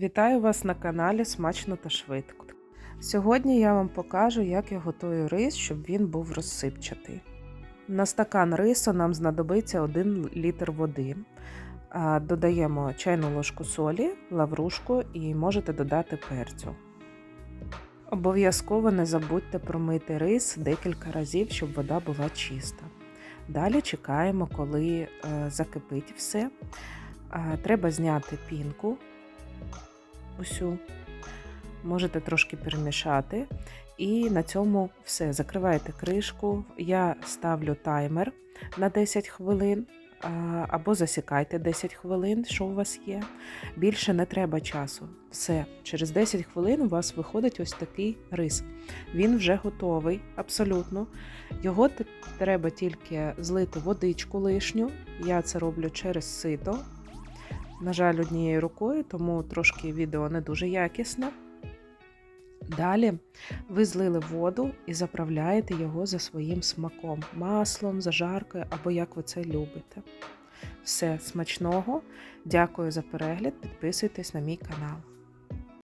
Вітаю вас на каналі Смачно та швидко. Сьогодні я вам покажу, як я готую рис, щоб він був розсипчатий. На стакан рису нам знадобиться 1 літр води. Додаємо чайну ложку солі, лаврушку і можете додати перцю. Обов'язково не забудьте промити рис декілька разів, щоб вода була чиста. Далі чекаємо, коли е, закипить все. Треба зняти пінку усю. Можете трошки перемішати. І на цьому все. Закриваєте кришку. Я ставлю таймер на 10 хвилин. Або засікайте 10 хвилин, що у вас є. Більше не треба часу. Все, через 10 хвилин у вас виходить ось такий рис. Він вже готовий, абсолютно. Його треба тільки злити водичку лишню. Я це роблю через сито. На жаль, однією рукою, тому трошки відео не дуже якісне. Далі ви злили воду і заправляєте його за своїм смаком, маслом, зажаркою або як ви це любите. Все смачного. Дякую за перегляд. Підписуйтесь на мій канал.